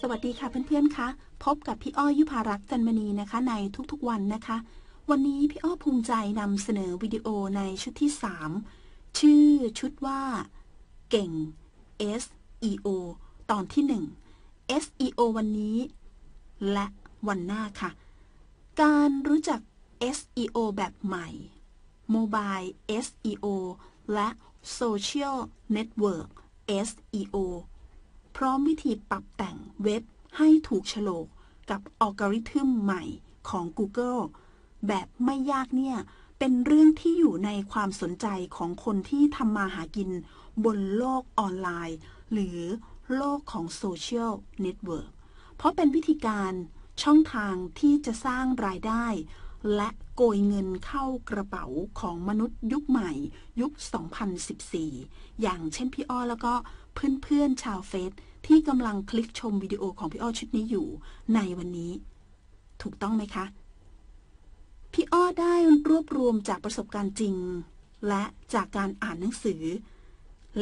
สวัสดีค่ะเพื่อนๆคะพบกับพี่อ้อยยุพารักษ์จันมณีนะคะ ในทุกๆวันนะคะ วันนี้พี่อ้อภูมิใจนำเสนอวิดีโอในชุดที่ 3 ชื่อชุดว่า เก่ง SEO ตอนที่ 1 SEO วันนี้ และวันหน้าค่ะ การรู้จัก SEO แบบใหม่ Mobile SEO และ Social Network SEO พร้อมวิธีปรับแต่งเว็บให้ถูกโฉลกกับอัลกอริทึมใหม่ของ Google แบบไม่ยากเนี่ย เป็นเรื่องที่อยู่ในความสนใจของคนที่ทำมาหากินบนโลกออนไลน์ หรือโลกของโซเชียลเน็ตเวิร์กเพราะเป็นวิธีการช่องทางที่จะสร้างรายได้ และโกยเงินเข้ากระเป๋าของมนุษย์ยุคใหม่ยุค 2014 อย่างเช่นพี่อ้อแล้วก็ เพื่อนๆชาวเฟซที่กำลังคลิกชมวิดีโอของพี่อ้อชุดนี้อยู่ในวันนี้ ถูกต้องไหมคะ พี่อ้อได้รวบรวมจากประสบการณ์จริง และจากการอ่านหนังสือ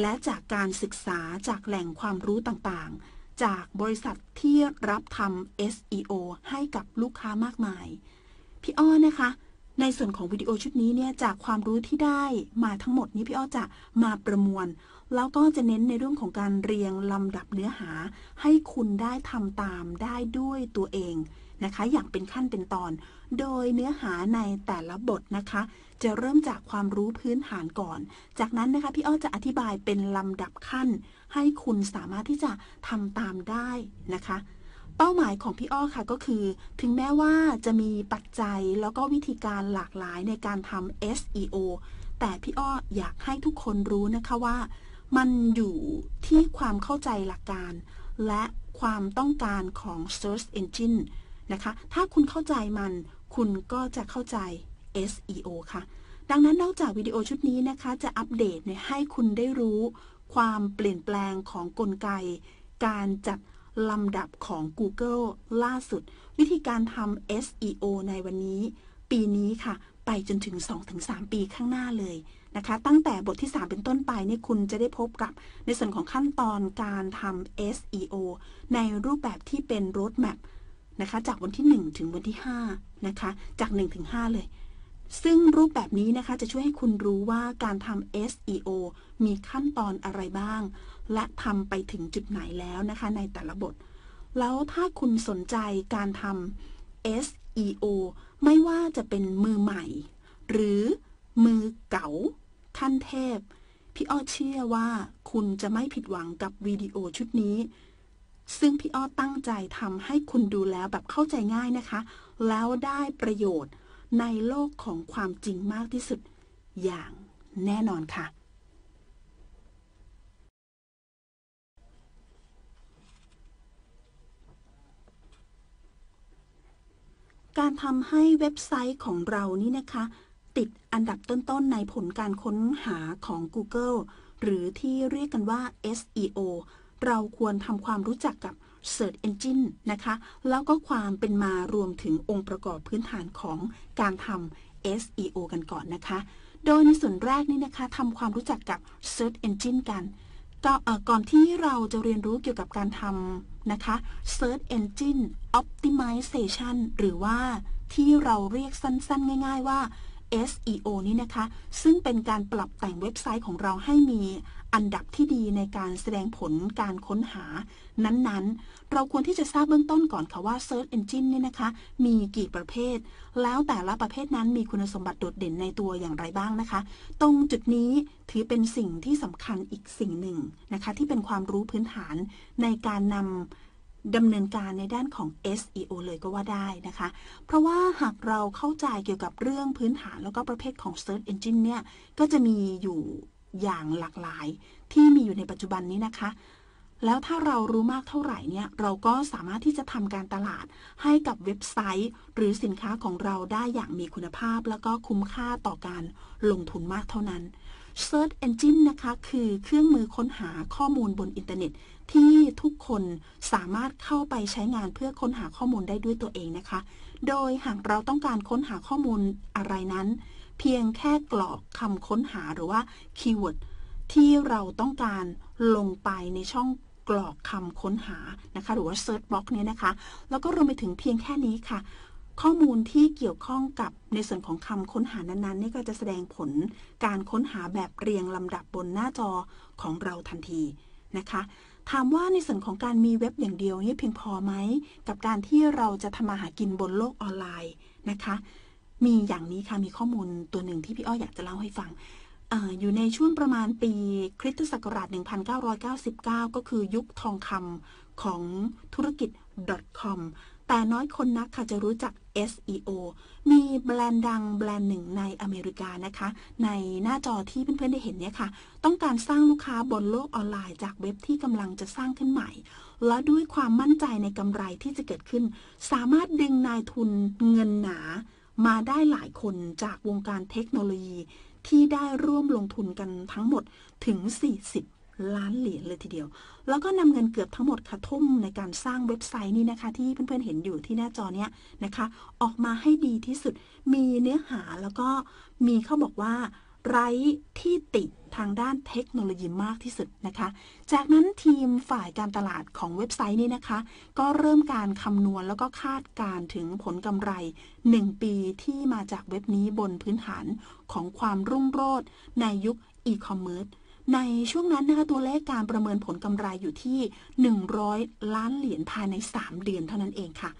และจากการศึกษาจากแหล่งความรู้ต่างๆ จากบริษัทที่รับทำ SEO ให้กับลูกค้ามากมาย พี่อ้อนะคะ ในส่วนของวิดีโอชุดนี้เนี่ยจากความรู้ที่ได้มาทั้งหมดนี้พี่อ้อจะมาประมวล แล้วก็จะเน้นในเรื่องของการเรียงลำดับเนื้อหา ให้คุณได้ทำตามได้ด้วยตัวเองนะคะ อย่างเป็นขั้นเป็นตอน โดยเนื้อหาในแต่ละบทนะคะ จะเริ่มจากความรู้พื้นฐานก่อน จากนั้นนะคะพี่อ้อจะอธิบายเป็นลำดับขั้น ให้คุณสามารถที่จะทำตามได้นะคะเป้าหมายของพี่อ้อค่ะก็คือ ถึงแม้ว่าจะมีปัจจัยแล้วก็วิธีการหลากหลายในการทำ SEO แต่พี่อ้ออยากให้ทุกคนรู้นะคะว่า มันอยู่ที่ความเข้าใจหลักการ และความต้องการของ Search Engine นะคะ ถ้าคุณเข้าใจมัน คุณก็จะเข้าใจ SEO ค่ะ ดังนั้นนอกจากวิดีโอชุดนี้นะคะ จะอัปเดตให้คุณได้รู้ ความเปลี่ยนแปลงของกลไก การจัดลำดับของ Google ล่าสุด วิธีการทำ SEO ในวันนี้ ปีนี้ค่ะ ไปจนถึง 2-3 ปีข้างหน้าเลย นะคะ ตั้งแต่บทที่ 3 เป็นต้นไปนี่คุณจะได้พบกับในส่วนของขั้นตอนการทำ SEO ในรูปแบบที่เป็น roadmap นะคะ จากวันที่ 1 ถึงวันที่ 5 นะคะ จาก 1 ถึง 5 เลย ซึ่งรูปแบบนี้นะคะจะช่วยให้คุณรู้ว่าการทำ SEO มีขั้นตอนอะไรบ้าง และทำไปถึงจุดไหนแล้วนะคะ ในแต่ละบท แล้วถ้าคุณสนใจการทำ SEO ไม่ว่าจะเป็นมือใหม่ หรือมือเก๋า ขั้นเทพ พี่อ้อเชื่อว่าคุณจะไม่ผิดหวังกับวิดีโอชุดนี้ ซึ่งพี่อ้อตั้งใจทำให้คุณดูแล้วแบบเข้าใจง่ายนะคะ แล้วได้ประโยชน์ในโลกของความจริงมากที่สุดอย่างแน่นอนค่ะ การทำให้เว็บไซต์ของเรานี่นะคะ ติดอันดับต้นๆ ในผลการค้นหาของ Google หรือที่เรียกกันว่า SEO เราควรทำความรู้จักกับ Search Engine นะคะ แล้วก็ความเป็นมารวมถึงองค์ประกอบพื้นฐานของการทำ SEO กันก่อนนะคะ โดยในส่วนแรกนี่นะคะทำความรู้จักกับ Search Engine กันก,ก่อนที่เราจะเรียนรู้เกี่ยวกับการทำนะคะ Search Engine Optimization หรือว่าที่เราเรียกสั้นๆ ง่าย ๆ ว่า SEO นี้นะคะ ซึ่งเป็นการปรับแต่งเว็บไซต์ของเราให้มีอันดับที่ดีในการแสดงผลการค้นหา นั้นๆ เราควรที่จะทราบเบื้องต้นก่อนค่ะว่า Search Engine เนี่ยนะคะ มีกี่ประเภท แล้วแต่ละประเภทนั้นมีคุณสมบัติโดดเด่นในตัวอย่างไรบ้างนะคะ ตรงจุดนี้ถือเป็นสิ่งที่สำคัญอีกสิ่งหนึ่งนะคะ ที่เป็นความรู้พื้นฐานในการนำ ดำเนินการในด้านของ SEO เลยก็ว่าได้นะคะ เพราะว่าหากเราเข้าใจเกี่ยวกับเรื่องพื้นฐานแล้วก็ประเภทของ Search Engine เนี่ย ก็จะมีอยู่อย่างหลากหลายที่มีอยู่ในปัจจุบันนี้นะคะ แล้วถ้าเรารู้มากเท่าไหร่เนี่ย เราก็สามารถที่จะทำการตลาดให้กับเว็บไซต์ หรือสินค้าของเราได้อย่างมีคุณภาพ แล้วก็คุ้มค่าต่อการลงทุนมากเท่านั้น Search Engine นะคะ คือเครื่องมือค้นหาข้อมูลบนอินเทอร์เน็ต ที่ทุกคนสามารถเข้าไปใช้งานเพื่อค้นหาข้อมูลได้ด้วยตัวเองนะคะ โดยหากเราต้องการค้นหาข้อมูลอะไรนั้น เพียงแค่กรอกคำค้นหาหรือว่าคีย์เวิร์ดที่เราต้องการลงไปในช่องกรอกคำค้นหานะคะ หรือว่า Search Box เนี่ยนะคะ แล้วก็รวมไปถึงเพียงแค่นี้ค่ะ ข้อมูลที่เกี่ยวข้องกับในส่วนของคำค้นหานั้นๆนี่ก็จะแสดงผลการค้นหาแบบเรียงลำดับบนหน้าจอของเราทันทีนะคะ ถามว่าในส่วนของการมีเว็บอย่างเดียวนี่เพียงพอไหม กับการที่เราจะทำมาหากินบนโลกออนไลน์นะคะ มีอย่างนี้ค่ะ มีข้อมูลตัวหนึ่งที่พี่อ้อยอยากจะเล่าให้ฟังออยู่ในช่วงประมาณปีคริสตศักราช 1999 ก็คือยุคทองคำของธุรกิจ .com แต่น้อยคนนักค่ะจะรู้จัก SEO มีแบรนด์ดังแบรนด์หนึ่งในอเมริกานะคะ ในหน้าจอที่เพื่อนๆได้เห็นเนี่ยค่ะ ต้องการสร้างลูกค้าบนโลกออนไลน์จากเว็บที่กำลังจะสร้างขึ้นใหม่ และด้วยความมั่นใจในกำไรที่จะเกิดขึ้น สามารถดึงนายทุนเงินหนา มาได้หลายคนจากวงการเทคโนโลยี ที่ได้ร่วมลงทุนกันทั้งหมดถึง 40 ล้านเหรียญเลยทีเดียว แล้วก็นำเงินเกือบทั้งหมดค่ะทุ่มในการสร้างเว็บไซต์นี้นะคะ ที่เพื่อนๆเห็นอยู่ที่หน้าจอเนี้ยนะคะ ออกมาให้ดีที่สุด มีเนื้อหาแล้วก็มีเขาบอกว่าไร้ที่ติทางด้านเทคโนโลยีมากที่สุดนะคะ จากนั้นทีมฝ่ายการตลาดของเว็บไซต์นี้นะคะ ก็เริ่มการคำนวณแล้วก็คาดการถึงผลกำไร 1 ปีที่มาจากเว็บนี้บนพื้นฐานของความรุ่งโรจน์ในยุคอีคอมเมิร์ซ ในช่วงนั้นนะคะตัวเลขการประเมินผลกำไรอยู่ที่ 100 ล้านเหรียญภายใน 3 เดือนเท่านั้นเองค่ะ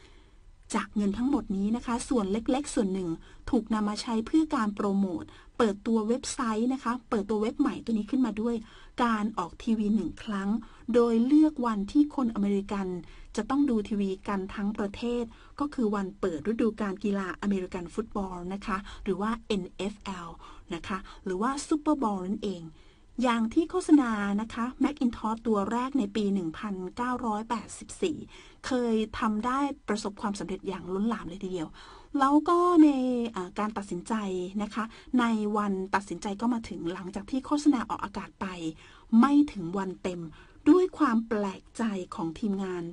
จากเงินทั้งหมดนี้นะคะ ส่วนเล็กๆ ส่วนหนึ่ง ถูกนำมาใช้เพื่อการโปรโมท เปิดตัวเว็บไซต์นะคะ เปิดตัวเว็บใหม่ตัวนี้ขึ้นมาด้วย การออกทีวีหนึ่งครั้ง โดยเลือกวันที่คนอเมริกัน จะต้องดูทีวีกันทั้งประเทศ ก็คือวันเปิดฤดูกาลกีฬาอเมริกันฟุตบอลนะคะ หรือว่า NFL นะคะ หรือว่าซูเปอร์บอลนั่นเอง อย่างที่โฆษณานะคะ Macintosh ตัวแรกในปี 1984 เคยทำได้ประสบความสำเร็จอย่างล้นหลามเลยทีเดียว แล้วก็ในการตัดสินใจนะคะ ในวันตัดสินใจก็มาถึงหลังจากที่โฆษณาออกอากาศไป ไม่ถึงวันเต็ม ด้วยความแปลกใจของทีมงาน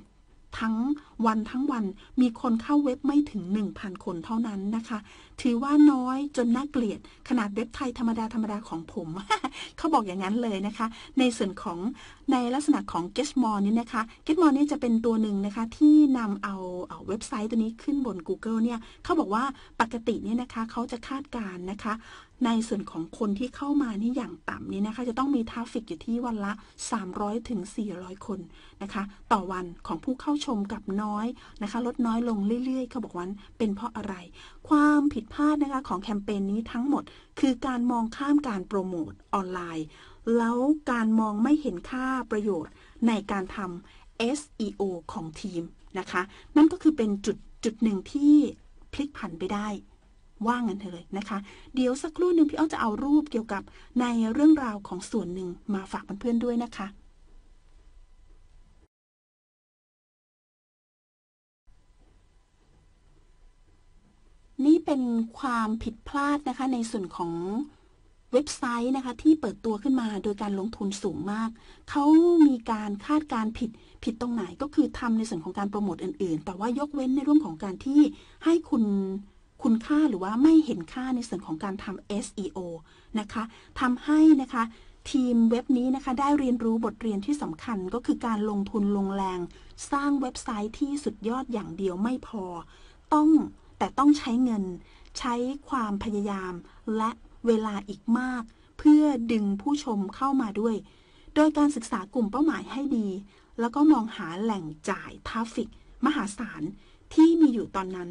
ทั้ง วันทั้งวันมีคนเข้าเว็บไม่ถึง 1,000 คนเท่านั้นนะคะ ถือว่าน้อยจนน่าเกลียด ขนาดเว็บไทยธรรมดาธรรมดาของผม เขาบอกอย่างนั้นเลยนะคะ ในส่วนของในลักษณะของ g e t m o r e นี่นะคะ g e t m o r e นี่จะเป็นตัวหนึ่งนะคะที่นำเอาเอาเว็บไซต์ตัวนี้ขึ้นบน Google เนี่ยเขาบอกว่าปกติเนี่ยนะคะเขาจะคาดการณ์นะคะในส่วนของคนที่เข้ามานี่อย่างต่ำนี่นะคะ จะต้องมีทราฟฟิกอยู่ที่วันละ 300ถึง400 คนนะคะ ต่อวันของผู้เข้าชมกับน้อยนะคะ ลดน้อยลงเรื่อยๆเขาบอกว่าเป็นเพราะอะไร ความผิดพลาดนะคะของแคมเปญนี้ทั้งหมด คือการมองข้ามการโปรโมทออนไลน์ แล้วการมองไม่เห็นค่าประโยชน์ในการทำ SEO ของทีมนะคะ นั่นก็คือเป็นจุดจุดหนึ่งที่พลิกผันไปได้ว่างันเถอะเลยนะคะ เดี๋ยวสักครู่หนึ่งพี่อ้อจะเอารูปเกี่ยวกับในเรื่องราวของส่วนหนึ่งมาฝากเพื่อนๆด้วยนะคะ นี่เป็นความผิดพลาดนะคะในส่วนของเว็บไซต์นะคะที่เปิดตัวขึ้นมาโดยการลงทุนสูงมาก เขามีการคาดการผิดผิดตรงไหนก็คือทำในส่วนของการโปรโมทอื่น ๆ แต่ว่ายกเว้นในเรื่องของการที่ให้คุณคุณค่าหรือว่าไม่เห็นค่าในส่วนของการทำ SEO นะคะทำให้นะคะทีมเว็บนี้นะคะได้เรียนรู้บทเรียนที่สำคัญก็คือการลงทุนลงแรง สร้างเว็บไซต์ที่สุดยอดอย่างเดียวไม่พอ ต้อง แต่ต้องใช้เงิน ใช้ความพยายาม และเวลาอีกมาก เพื่อดึงผู้ชมเข้ามาด้วย โดยการศึกษากลุ่มเป้าหมายให้ดี แล้วก็มองหาแหล่งจ่ายทราฟิก มหาศาลที่มีอยู่ตอนนั้น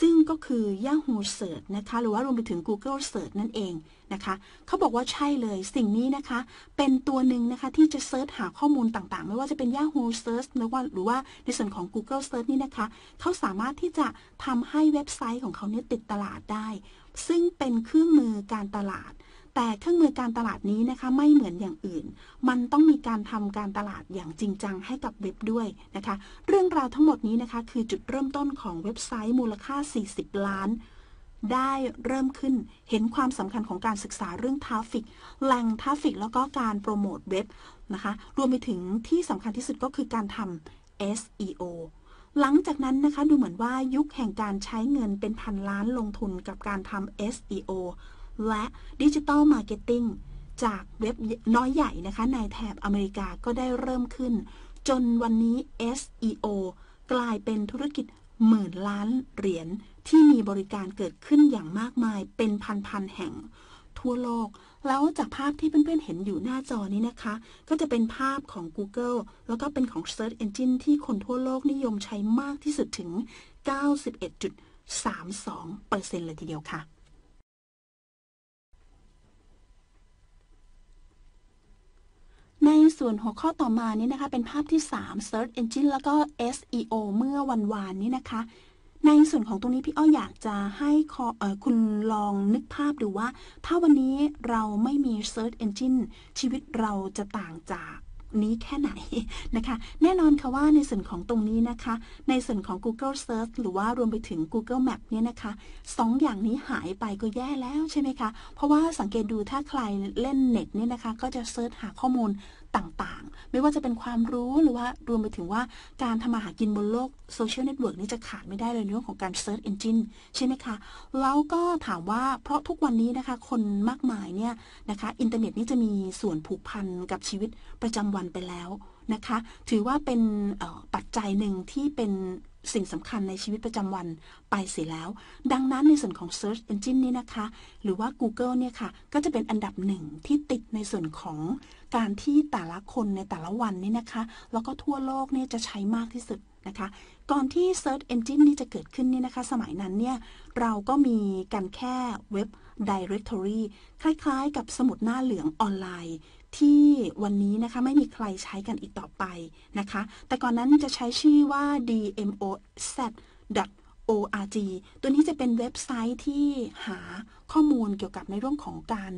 ซึ่งก็คือ Yahoo Search นะคะ หรือว่ารวมไปถึง Google Search นั่นเอง นะคะเขาบอกว่าใช่เลยสิ่งนี้นะคะ เป็นตัวหนึ่งนะคะที่จะเซิร์ชหาข้อมูลต่างๆ ไม่ว่าจะเป็น Yahoo Search หรือว่าหรือว่าในส่วนของ Google Search นี่นะคะเขาสามารถที่จะทำให้เว็บไซต์ของเขาเนี่ยติดตลาดได้ ซึ่งเป็นเครื่องมือการตลาดแต่เครื่องมือการตลาดนี้นะคะไม่เหมือนอย่างอื่น มันต้องมีการทำการตลาดอย่างจริงจังให้กับเว็บด้วยนะคะ เรื่องราวทั้งหมดนี้นะคะคือจุดเริ่มต้นของเว็บไซต์มูลค่า 40 ล้าน ได้เริ่มขึ้นเห็นความสำคัญของการศึกษาเรื่องทราฟิกแหล่งทราฟิกแล้วก็การโปรโมทเว็บนะคะรวมไปถึงที่สำคัญที่สุดก็คือการทำ SEO หลังจากนั้นนะคะดูเหมือนว่ายุคแห่งการใช้เงินเป็นพันล้านลงทุนกับการทำ SEO และดิจิ t a ลมาร์เก็ตติ้งจากเว็บน้อยใหญ่นะคะในแถบอเมริกาก็ได้เริ่มขึ้น จนวันนี้ SEO กลายเป็นธุรกิจหมื่นล้านเหรียญ ที่มีบริการเกิดขึ้นอย่างมากมายเป็นพันๆแห่งทั่วโลก แล้วจากภาพที่เพื่อนๆเห็นอยู่หน้าจอนี้นะคะ ก็จะเป็นภาพของ Google แล้วก็เป็นของ Search Engine ที่คนทั่วโลกนิยมใช้มากที่สุดถึง 91.32%เลยทีเดียวค่ะในส่วนหัวข้อต่อมานี้นะคะ เป็นภาพที่ 3 Search Engine แล้วก็ SEO เมื่อวันวานนี้นะคะ ในส่วนของตรงนี้พี่อ้อยอยากจะให้คุณลองนึกภาพดูว่า ถ้าวันนี้เราไม่มี Search Engine ชีวิตเราจะต่างจากนี้แค่ไหนนะคะ แน่นอนค่ะว่าในส่วนของตรงนี้นะคะ ในส่วนของ Google Search หรือว่ารวมไปถึง Google Map เนี่ยนะคะสองอย่างนี้หายไปก็แย่แล้วใช่ไหมคะ เพราะว่าสังเกตดูถ้าใครเล่นเน็ตเนี่ยนะคะ ก็จะเซิร์ชหาข้อมูล ต่างๆ ไม่ว่าจะเป็นความรู้หรือว่ารวมไปถึงว่าการทำมาหากินบนโลกโซเชียลเน็ตเวิร์กนี่จะขาดไม่ได้เลยในเรื่องของการ Search Engine ใช่ไหมคะ แล้วก็ถามว่าเพราะทุกวันนี้นะคะคนมากมายเนี่ยนะคะอินเทอร์เน็ตนี่จะมีส่วนผูกพันกับชีวิตประจำวันไปแล้วนะคะ ถือว่าเป็นปัจจัยหนึ่งที่เป็นสิ่งสำคัญในชีวิตประจำวันไปเสียแล้ว ดังนั้นในส่วนของ Search Engine นี่นะคะ หรือว่า Google เนี่ยค่ะ ก็จะเป็นอันดับหนึ่งที่ติดในส่วนของ การที่แต่ละคนในแต่ละวันนี่นะคะ แล้วก็ทั่วโลกเนี่ยจะใช้มากที่สุดนะคะ ก่อนที่ Search Engine นี่จะเกิดขึ้นนี่นะคะ สมัยนั้นเนี่ยเราก็มีกันแค่เว็บ Directory คล้ายๆ กับสมุดหน้าเหลืองออนไลน์ ที่วันนี้นะคะไม่มีใครใช้กันอีกต่อไปนะคะ แต่ก่อนนั้นจะใช้ชื่อว่า dmoz org ตัวนี้จะเป็นเว็บไซต์ที่หาข้อมูลเกี่ยวกับในเรื่องของการ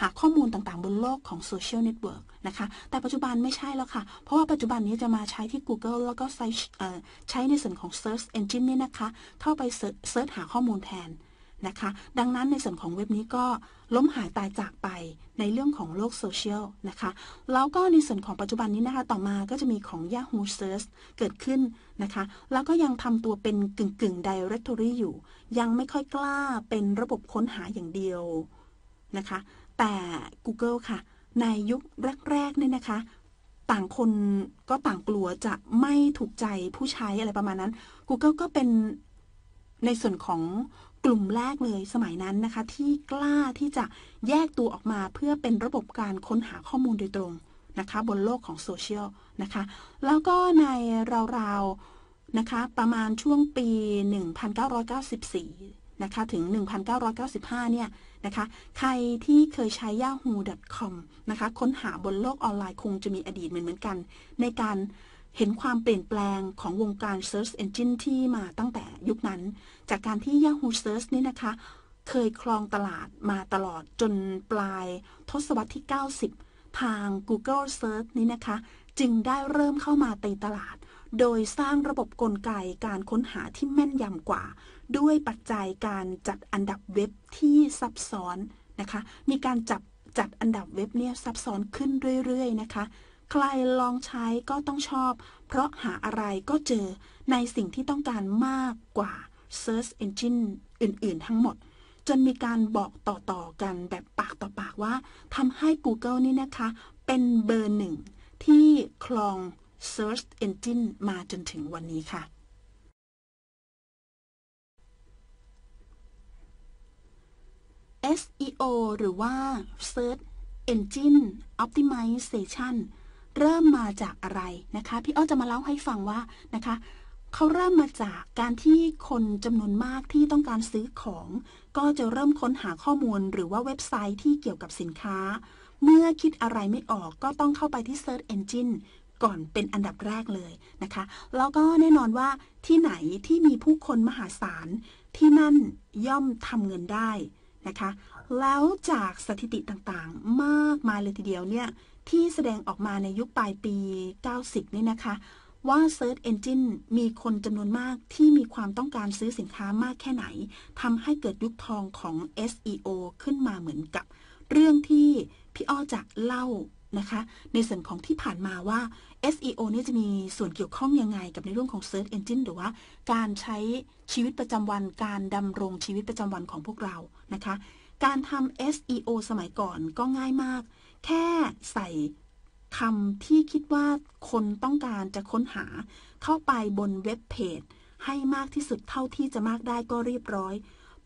หาข้อมูลต่างๆ บนโลกของโซเชียลเน็ตเวิร์กนะคะ แต่ปัจจุบันไม่ใช่แล้วค่ะ เพราะว่าปัจจุบันนี้จะมาใช้ที่ Google แล้วก็ใช้ในส่วนของ Search Engine เนี่ยนะคะ เข้าไปเซิร์ชหาข้อมูลแทน นะคะ ดังนั้นในส่วนของเว็บนี้ก็ล้มหายตายจากไปในเรื่องของโลกโซเชียลนะคะ แล้วก็ในส่วนของปัจจุบันนี้นะคะ ต่อมาก็จะมีของ Yahoo Search เกิดขึ้นนะคะ แล้วก็ยังทำตัวเป็นกึ่งกึ่ง directory อยู่ ยังไม่ค่อยกล้าเป็นระบบค้นหาอย่างเดียวนะคะ แต่ Google ค่ะ ในยุคแรกๆเนี่ยนะคะ ต่างคนก็ต่างกลัวจะไม่ถูกใจผู้ใช้อะไรประมาณนั้น Google ก็เป็นในส่วนของ กลุ่มแรกเลยสมัยนั้นนะคะ ที่กล้าที่จะแยกตัวออกมาเพื่อเป็นระบบการค้นหาข้อมูลโดยตรงนะคะ บนโลกของโซเชียลนะคะ แล้วก็ในราวๆนะคะ ประมาณช่วงปี 1994 นะคะ ถึง 1995 เนี่ยนะคะ ใครที่เคยใช้ yahoo.com นะคะ ค้นหาบนโลกออนไลน์คงจะมีอดีตเหมือนเหมือนกัน ในการ เห็นความเปลี่ยนแปลงของวงการ Search Engine ที่มาตั้งแต่ยุคนั้น จากการที่ Yahoo Search นี่นะคะ เคยครองตลาดมาตลอดจนปลายทศวรรษที่ 90 ทาง Google Search นี้นะคะ จึงได้เริ่มเข้ามาตีตลาด โดยสร้างระบบกลไกการค้นหาที่แม่นยำกว่า ด้วยปัจจัยการจัดอันดับเว็บที่ซับซ้อนนะคะ มีการจับจัดอันดับเว็บเนี่ยซับซ้อนขึ้นเรื่อยๆนะคะ ใครลองใช้ก็ต้องชอบ เพราะหาอะไรก็เจอในสิ่งที่ต้องการมากกว่า Search Engine อื่น ๆ ทั้งหมด จนมีการบอกต่อ ๆ กันแบบปากต่อปากว่าทำให้ Google นี่นะคะ เป็นเบอร์หนึ่งที่คลอง Search Engine มาจนถึงวันนี้ค่ะ SEO หรือว่า Search Engine Optimization เริ่มมาจากอะไรนะคะ พี่อ้อจะมาเล่าให้ฟังว่านะคะเขาเริ่มมาจากการที่คนจำนวนมากที่ต้องการซื้อของ ก็จะเริ่มค้นหาข้อมูลหรือว่าเว็บไซต์ที่เกี่ยวกับสินค้า เมื่อคิดอะไรไม่ออกก็ต้องเข้าไปที่ Search Engine ก่อนเป็นอันดับแรกเลยนะคะ แล้วก็แน่นอนว่าที่ไหนที่มีผู้คนมหาศาล ที่นั่นย่อมทำเงินได้นะคะ แล้วจากสถิติต่างๆ มากมายเลยทีเดียวเนี่ย ที่แสดงออกมาในยุคปลายปี 90 นี่นะคะ ว่า Search Engine มีคนจำนวนมากที่มีความต้องการซื้อสินค้ามากแค่ไหนทำให้เกิดยุคทองของ SEO ขึ้นมาเหมือนกับ เรื่องที่พี่อ้อจะเล่านะคะในส่วนของที่ผ่านมาว่า SEO นี่จะมีส่วนเกี่ยวข้องยังไงกับในเรื่องของ Search Engine หรือว่า การใช้ชีวิตประจำวัน การดำรงชีวิตประจำวันของพวกเรานะคะ การทำ SEO สมัยก่อนก็ง่ายมาก แค่ใส่คำที่คิดว่าคนต้องการจะค้นหาเข้าไปบนเว็บเพจให้มากที่สุดเท่าที่จะมากได้ก็เรียบร้อย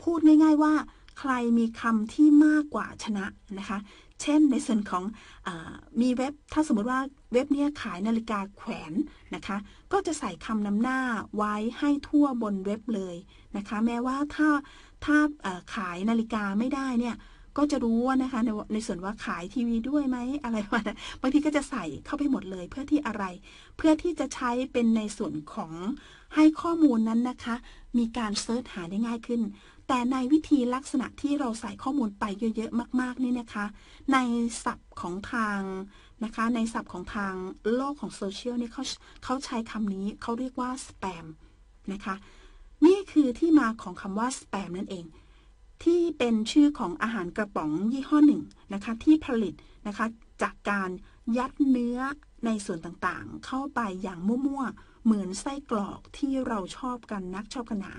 พูดง่าย ๆว่า ใครมีคำที่มากกว่าชนะนะคะ เช่นในส่วนของอมีเว็บถ้าสมมติว่าเว็บนี้ขายนาฬิกาแขวนนะคะ ก็จะใส่คำนำหน้าไว้ให้ทั่วบนเว็บเลยนะคะ แม้ว่าถ้าถ้าขายนาฬิกาไม่ได้เนี่ย ก็จะรู้ว่านะคะในในส่วนว่าขายทีวีด้วยไหมอะไรวะบางทีก็จะใส่เข้าไปหมดเลยเพื่อที่อะไร เพื่อที่จะใช้เป็นในส่วนของให้ข้อมูลนั้นนะคะ มีการเซิร์ชหาได้ง่ายขึ้น แต่ในวิธีลักษณะที่เราใส่ข้อมูลไปเยอะๆมาก ๆ นี่นะคะ ในศัพท์ของทางนะคะ ในศัพท์ของทางโลกของโซเชียลนี่เขาเขาใช้คำนี้เขาเรียกว่าสแปมนะคะ นี่คือที่มาของคำว่าสแปมนั่นเอง ที่เป็นชื่อของอาหารกระป๋องยี่ห้อหนึ่งนะคะที่ผลิตนะคะจากการยัดเนื้อในส่วนต่างๆ เข้าไปอย่างมั่วๆ เหมือนไส้กรอกที่เราชอบกันนักชอบกันหนา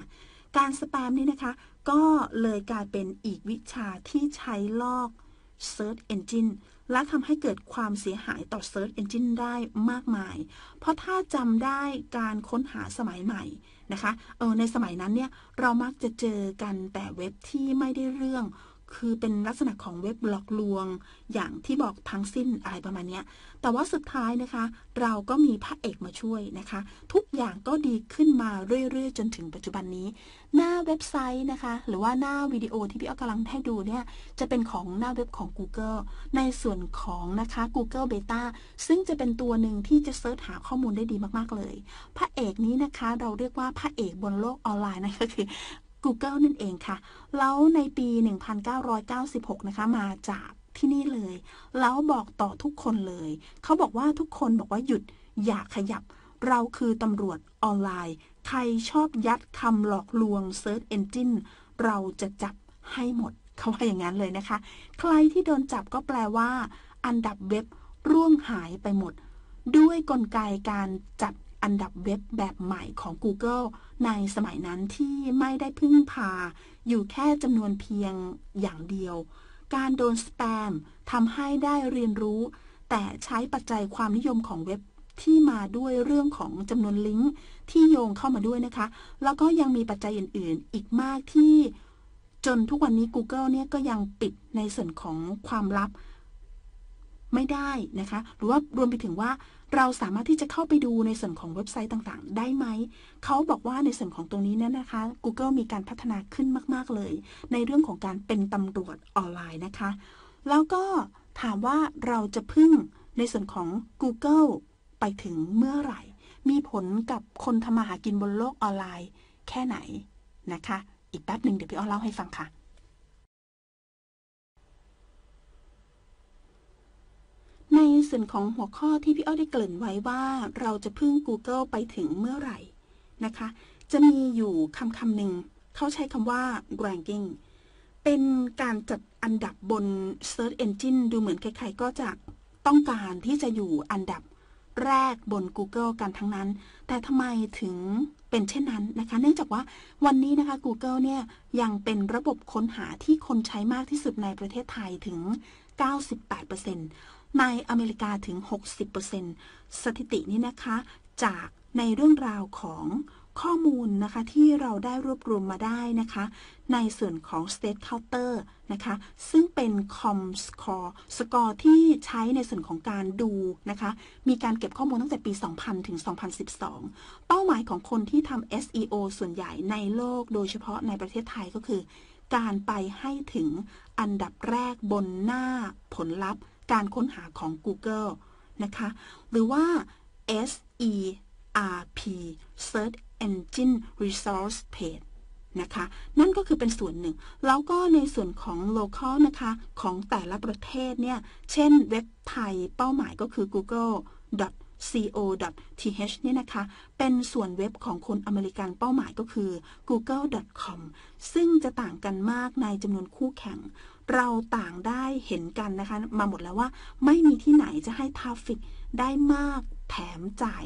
การสแปมนี่นะคะ ก็เลยกลายเป็นอีกวิชาที่ใช้ลอก Search Engine และทำให้เกิดความเสียหายต่อ Search Engine ได้มากมาย เพราะถ้าจำได้การค้นหาสมัยใหม่นะคะ เออในสมัยนั้นเนี่ย เรามักจะเจอกันแต่เว็บที่ไม่ได้เรื่อง คือเป็นลักษณะของเว็บหลอกลวง อย่างที่บอกทั้งสิ้นอะไรประมาณนี้แต่ว่าสุดท้ายนะคะ เราก็มีพระเอกมาช่วยนะคะ ทุกอย่างก็ดีขึ้นมาเรื่อยๆ จนถึงปัจจุบันนี้ หน้าเว็บไซต์นะคะ หรือว่าหน้าวิดีโอที่พี่อ้อกำลังให้ดูเนี่ยจะเป็นของหน้าเว็บของ Google ในส่วนของนะคะ Google Beta ซึ่งจะเป็นตัวหนึ่งที่จะเซิร์ชหาข้อมูลได้ดีมากๆเลย พระเอกนี้นะคะเราเรียกว่าพระเอกบนโลกออนไลน์นั่นก็คือ Google นั่นเองค่ะ แล้วในปี 1996 นะคะ มาจากที่นี่เลย แล้วบอกต่อทุกคนเลย เขาบอกว่าทุกคนบอกว่าหยุดอย่าขยับ เราคือตำรวจออนไลน์ ใครชอบยัดคำหลอกลวง Search Engine เราจะจับให้หมด เขาว่าอย่างนั้นเลยนะคะ ใครที่โดนจับก็แปลว่า อันดับเว็บร่วงหายไปหมด ด้วยกลไกการจัด อันดับเว็บแบบใหม่ของ Google ในสมัยนั้นที่ไม่ได้พึ่งพา อยู่แค่จำนวนเพียงอย่างเดียว การโดนสแปมทำให้ได้เรียนรู้ แต่ใช้ปัจจัยความนิยมของเว็บที่มาด้วยเรื่องของจำนวนลิงก์ที่โยงเข้ามาด้วยนะคะ แล้วก็ยังมีปัจจัยอื่น ๆ อีกมากที่ จนทุกวันนี้ Google เนี่ยก็ยังปิดในส่วนของความลับไม่ได้นะคะ หรือว่ารวมไปถึงว่า เราสามารถที่จะเข้าไปดูในส่วนของเว็บไซต์ต่างๆ ได้ไหม เขาบอกว่าในส่วนของตรงนี้เนี่ยนะคะ Google มีการพัฒนาขึ้นมาก ๆ เลย ในเรื่องของการเป็นตำรวจออนไลน์นะคะ แล้วก็ถามว่าเราจะพึ่งในส่วนของ Google ไปถึงเมื่อไหร่ มีผลกับคนทำมาหากินบนโลกออนไลน์ แค่ไหนนะคะ อีกแป๊บหนึ่งเดี๋ยวพี่อ้อเล่าให้ฟังค่ะ ในส่วนของหัวข้อที่พี่อ้อได้เกริ่นไว้ว่าเราจะพึ่ง Google ไปถึงเมื่อไหร่นะคะ จะมีอยู่คำคำหนึ่งเขาใช้คำว่า ranking เป็นการจัดอันดับบน Search Engine ดูเหมือนใครๆก็จะต้องการที่จะอยู่อันดับแรกบน Google กันทั้งนั้น แต่ทำไมถึงเป็นเช่นนั้นนะคะ เนื่องจากว่าวันนี้นะคะ Google เนี่ยยังเป็นระบบค้นหาที่คนใช้มากที่สุดในประเทศไทยถึง 98% ในอเมริกาถึง 60%สถิตินี้นะคะจากในเรื่องราวของข้อมูลนะคะที่เราได้รวบรวมมาได้นะคะ ในส่วนของ State Counter นะคะ ซึ่งเป็น ComScore สกอร์ที่ใช้ในส่วนของการดูนะคะ มีการเก็บข้อมูลตั้งแต่ปี 2000 ถึง 2012 เป้าหมายของคนที่ทำ SEO ส่วนใหญ่ในโลกโดยเฉพาะในประเทศไทยก็คือ การไปให้ถึงอันดับแรกบนหน้าผลลัพธ์ การค้นหาของ Google นะคะ หรือว่า SERP Search Engine Resource Page นะคะ นั่นก็คือเป็นส่วนหนึ่ง แล้วก็ในส่วนของ local นะคะ ของแต่ละประเทศเนี่ย เช่นเว็บไทยเป้าหมายก็คือ google co.th เนี่ยนะคะ เป็นส่วนเว็บของคนอเมริกันเป้าหมายก็คือ google.com ซึ่งจะต่างกันมากในจำนวนคู่แข่ง เราต่างได้เห็นกันนะคะ มาหมดแล้วว่าไม่มีที่ไหนจะให้ทราฟิกได้มากแถมจ่าย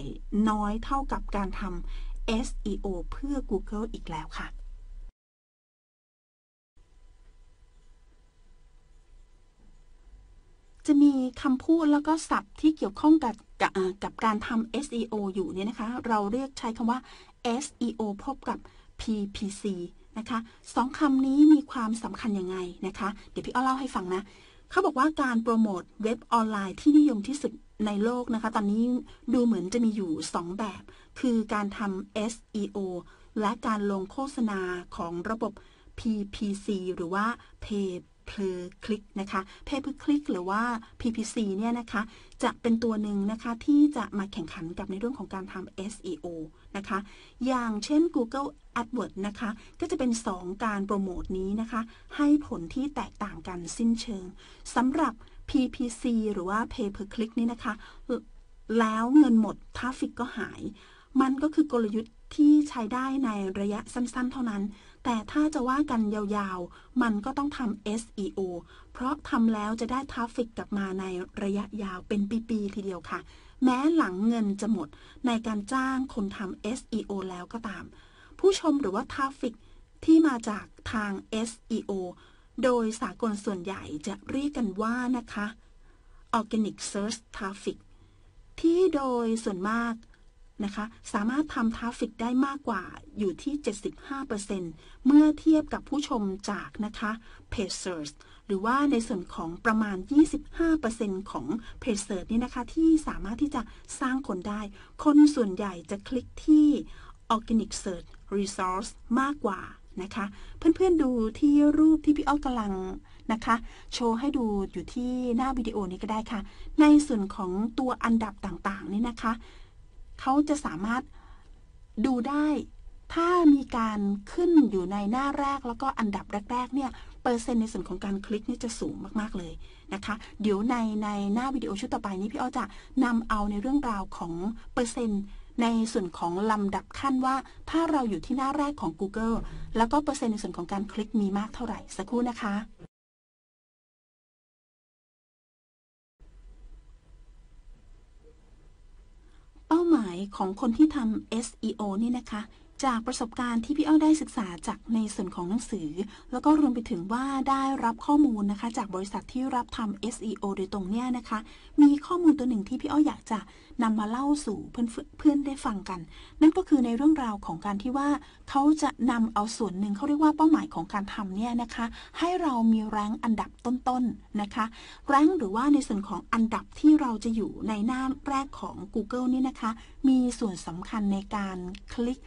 น้อยเท่ากับการทำ SEO เพื่อ Google อีกแล้วค่ะ จะมีคำพูดแล้วก็ศัพท์ที่เกี่ยวข้องกับกับกับการทำ SEO อยู่เนี่ยนะคะ เราเรียกใช้คำว่า SEO พบกับ PPC นะคะสองคำนี้มีความสำคัญยังไงนะคะ เดี๋ยวพี่อ้อเล่าให้ฟังนะ เขาบอกว่าการโปรโมทเว็บออนไลน์ที่นิยมที่สุดในโลกนะคะ ตอนนี้ดูเหมือนจะมีอยู่ 2 แบบ คือการทำ SEO และการลงโฆษณาของระบบ PPC หรือว่า Pay per click นะคะ Pay per click หรือว่า PPC เนี่ยนะคะจะเป็นตัวหนึ่งนะคะที่จะมาแข่งขันกับในเรื่องของการทำ SEO นะคะอย่างเช่น Google AdWords นะคะก็จะเป็น 2 การโปรโมทนี้นะคะให้ผลที่แตกต่างกันสิ้นเชิงสำหรับ PPC หรือว่า Pay per click นี่นะคะ แล้วเงินหมดทราฟิกก็หาย มันก็คือกลยุทธ์ที่ใช้ได้ในระยะสั้นๆ เท่านั้น แต่ถ้าจะว่ากันยาวๆ มันก็ต้องทำ SEO เพราะทำแล้วจะได้ทราฟฟิกกลับมาในระยะยาวเป็นปีๆทีเดียวค่ะ แม้หลังเงินจะหมดในการจ้างคนทำ SEO แล้วก็ตาม ผู้ชมหรือว่าทราฟฟิกที่มาจากทาง SEO โดยสากลส่วนใหญ่จะเรียกกันว่านะคะ Organic Search Traffic ที่โดยส่วนมาก นะคะ สามารถทำทราฟฟิกได้มากกว่าอยู่ที่ 75%เมื่อเทียบกับผู้ชมจากนะคะ Paid Search หรือว่าในส่วนของประมาณ 25%ของ Paid Search นี่นะคะ ที่สามารถที่จะสร้างคนได้ คนส่วนใหญ่จะคลิกที่ Organic Search Resource มากกว่านะคะ เพื่อนๆดูที่รูปที่พี่อ้อกำลังนะคะ โชว์ให้ดูอยู่ที่หน้าวิดีโอนี้ก็ได้ค่ะ ในส่วนของตัวอันดับต่างๆนี่นะคะ เขาจะสามารถดูได้ ถ้ามีการขึ้นอยู่ในหน้าแรกแล้วก็อันดับแรก ๆ เนี่ยเปอร์เซ็นต์ในส่วนของการคลิกนี่จะสูงมากๆเลยนะคะ เดี๋ยวในในหน้าวิดีโอชุดต่อไปนี้พี่อ้อจะนำเอาในเรื่องราวของเปอร์เซ็นต์ในส่วนของลำดับขั้นว่า ถ้าเราอยู่ที่หน้าแรกของ Google แล้วก็เปอร์เซ็นต์ในส่วนของการคลิกมีมากเท่าไหร่สักครู่นะคะเป้าหมาย ของคนที่ทำ SEO นี่นะคะ จากประสบการณ์ที่พี่อ้อยได้ศึกษาจากในส่วนของหนังสือ แล้วก็รวมไปถึงว่าได้รับข้อมูลนะคะ จากบริษัทที่รับทำ SEO โดยตรงเนี่ยนะคะ มีข้อมูลตัวหนึ่งที่พี่อ้อยอยากจะนำมาเล่าสู่เพื่อนเพื่อนได้ฟังกัน นั่นก็คือในเรื่องราวของการที่ว่าเขาจะนำเอาส่วนหนึ่งเขาเรียกว่าเป้าหมายของการทำเนี่ยนะคะ ให้เรามีแรงอันดับต้นๆนนะคะแรงหรือว่าในส่วนของอันดับที่เราจะอยู่ในหน้าแรกของ Google นี่นะคะ มีส่วนสำคัญในการคลิก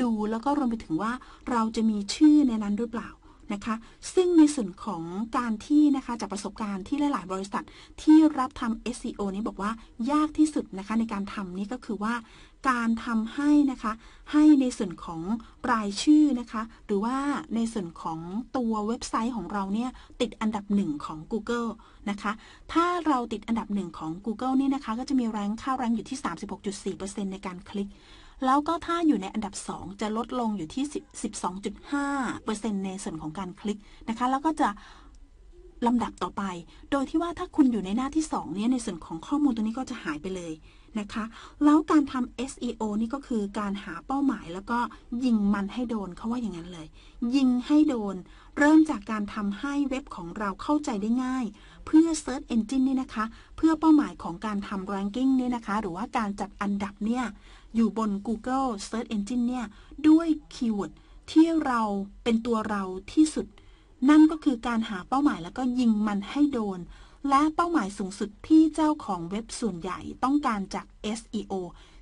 ดูแล้วก็รวมไปถึงว่าเราจะมีชื่อในนั้นหรือเปล่านะคะ ซึ่งในส่วนของการที่นะคะจากประสบการณ์ที่หลาย ๆ บริษัทที่รับทำ SEO นี้บอกว่ายากที่สุดนะคะในการทำนี่ก็คือว่าการทำให้นะคะให้ในส่วนของรายชื่อนะคะ หรือว่าในส่วนของตัวเว็บไซต์ของเราเนี่ยติดอันดับหนึ่งของ Google นะคะ ถ้าเราติดอันดับหนึ่งของ Google นี่นะคะ ก็จะมีแรงค่าแรงอยู่ที่ 36.4%ในการคลิก แล้วก็ถ้าอยู่ในอันดับ 2 จะลดลงอยู่ที่ 12.5%ในส่วนของการคลิกนะคะ แล้วก็จะลำดับต่อไป โดยที่ว่าถ้าคุณอยู่ในหน้าที่ 2 เนี่ย ในส่วนของข้อมูลตัวนี้ก็จะหายไปเลยนะคะ แล้วการทำ SEO นี่ก็คือการหาเป้าหมายแล้วก็ยิงมันให้โดนเขาว่าอย่างนั้นเลย ยิงให้โดน เริ่มจากการทำให้เว็บของเราเข้าใจได้ง่าย เพื่อ Search Engine นี่นะคะ เพื่อเป้าหมายของการทำ Ranking เนี่ยนะคะ หรือว่าการจัดอันดับเนี่ย อยู่บน Google Search Engine เนี่ย ด้วยคีย์เวิร์ดที่เราเป็นตัวเราที่สุด นั่นก็คือการหาเป้าหมายแล้วก็ยิงมันให้โดน และเป้าหมายสูงสุดที่เจ้าของเว็บส่วนใหญ่ต้องการจาก SEO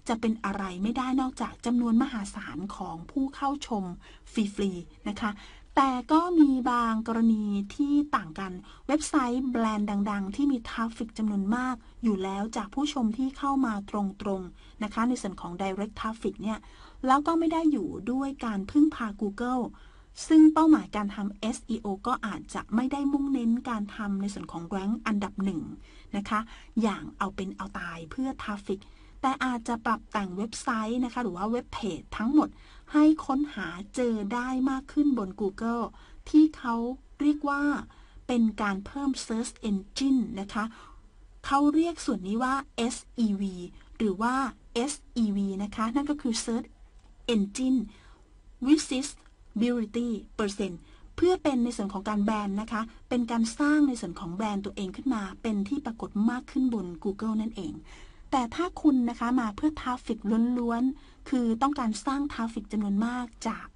จะเป็นอะไรไม่ได้นอกจากจำนวนมหาศาลของผู้เข้าชมฟรีๆนะคะ แต่ก็มีบางกรณีที่ต่างกัน เว็บไซต์แบรนด์ดัง ๆ ที่มีทราฟฟิกจำนวนมาก อยู่แล้วจากผู้ชมที่เข้ามาตรงๆนะคะ ในส่วนของ direct traffic เนี่ย แล้วก็ไม่ได้อยู่ด้วยการพึ่งพา Google ซึ่งเป้าหมายการทำ SEO ก็อาจจะไม่ได้มุ่งเน้นการทำในส่วนของแรงอันดับหนึ่งนะคะ อย่างเอาเป็นเอาตายเพื่อทราฟฟิก แต่อาจจะปรับแต่งเว็บไซต์นะคะ หรือว่าเว็บเพจทั้งหมดให้ค้นหาเจอได้มากขึ้นบน Google ที่เขาเรียกว่าเป็นการเพิ่ม Search Engine นะคะ เขาเรียกส่วนนี้ว่า SEV หรือว่า SEV นะคะ นั่นก็คือ Search Engine Visibility Percent เพื่อเป็นในส่วนของการแบรนด์นะคะ เป็นการสร้างในส่วนของแบรนด์ตัวเองขึ้นมา เป็นที่ปรากฏมากขึ้นบน Google นั่นเอง แต่ถ้าคุณนะคะมาเพื่อทราฟฟิกล้วนๆ คือต้องการสร้างทราฟฟิกจำนวนมากจาก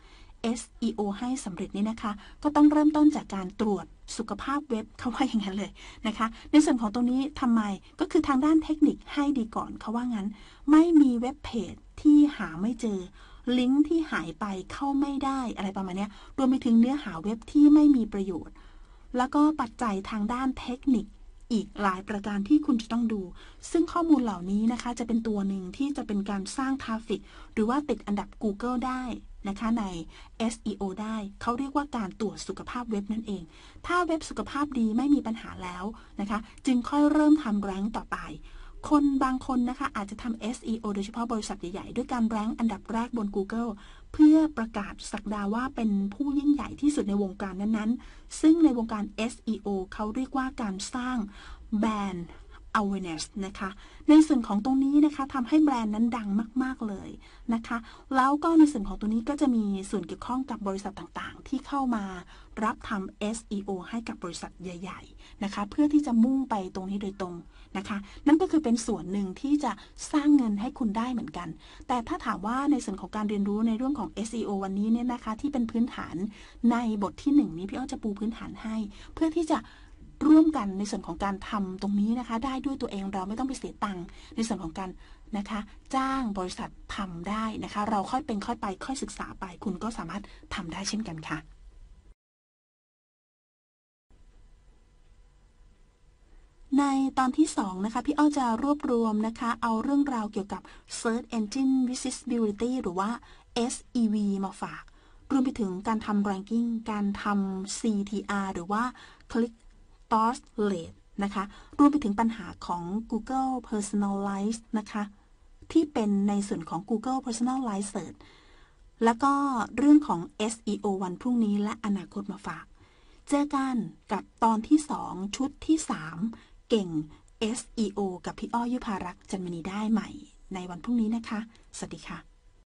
SEO ให้สำเร็จนี่นะคะ ก็ต้องเริ่มต้นจากการตรวจสุขภาพเว็บเขาว่าอย่างนั้นเลยนะคะ ในส่วนของตรงนี้ทำไมก็คือทางด้านเทคนิคให้ดีก่อนเขาว่างั้น ไม่มีเว็บเพจที่หาไม่เจอ ลิงก์ที่หายไปเข้าไม่ได้อะไรประมาณนี้รวมไปถึงเนื้อหาเว็บที่ไม่มีประโยชน์ แล้วก็ปัจจัยทางด้านเทคนิค อีกหลายประการที่คุณจะต้องดู ซึ่งข้อมูลเหล่านี้นะคะจะเป็นตัวหนึ่งที่จะเป็นการสร้างทราฟิก หรือว่าติดอันดับ Google ได้นะคะใน SEO ได้ เขาเรียกว่าการตรวจสุขภาพเว็บนั่นเอง ถ้าเว็บสุขภาพดีไม่มีปัญหาแล้วนะคะ จึงค่อยเริ่มทำแรงต่อไป คนบางคนนะคะอาจจะทำ SEO โดยเฉพาะบริษัทใหญ่ ๆ ด้วยการแรงอันดับแรกบน Google เพื่อประกาศสักดาว่าเป็นผู้ยิ่งใหญ่ที่สุดในวงการนั้นๆ ซึ่งในวงการ SEO เขาเรียกว่าการสร้างแบรนด์ awareness นะคะ ในส่วนของตรงนี้นะคะทำให้แบรนด์นั้นดังมาก ๆ เลยนะคะ แล้วก็ในส่วนของตรงนี้ก็จะมีส่วนเกี่ยวข้องกับบริษัทต่างๆ ที่เข้ามารับทำ SEO ให้กับบริษัทใหญ่ ๆ นะคะ เพื่อที่จะมุ่งไปตรงนี้โดยตรง นะคะ นั่นก็คือเป็นส่วนหนึ่งที่จะสร้างเงินให้คุณได้เหมือนกัน แต่ถ้าถามว่าในส่วนของการเรียนรู้ในเรื่องของ SEO วันนี้เนี่ยนะคะ ที่เป็นพื้นฐานในบทที่ 1 นี้พี่อ้อจะปูพื้นฐานให้ เพื่อที่จะร่วมกันในส่วนของการทำตรงนี้นะคะ ได้ด้วยตัวเองเราไม่ต้องไปเสียตังค์ในส่วนของการนะคะ จ้างบริษัททำได้นะคะ เราค่อยเป็นค่อยไปค่อยศึกษาไป คุณก็สามารถทำได้เช่นกันค่ะ ในตอนที่2นะคะพี่อ้อจะรวบรวมนะคะ เอาเรื่องราวเกี่ยวกับ Search Engine Visibility หรือว่า SEV มาฝาก รวมไปถึงการทำ ranking การทำ CTR หรือว่า Click t o s Rate นะคะ รวมไปถึงปัญหาของ Google Personalize นะคะ ที่เป็นในส่วนของ Google Personalize Search แล้วก็เรื่องของ SEO วันพรุ่งนี้และอนาคตมาฝาก เจอกันกับตอนที่ 2 ชุดที่ 3 เก่ง SEO กับพี่อ้อยุพารักษ์จันมณีได้ใหม่ ในวันพรุ่งนี้นะคะ สวัสดีค่ะ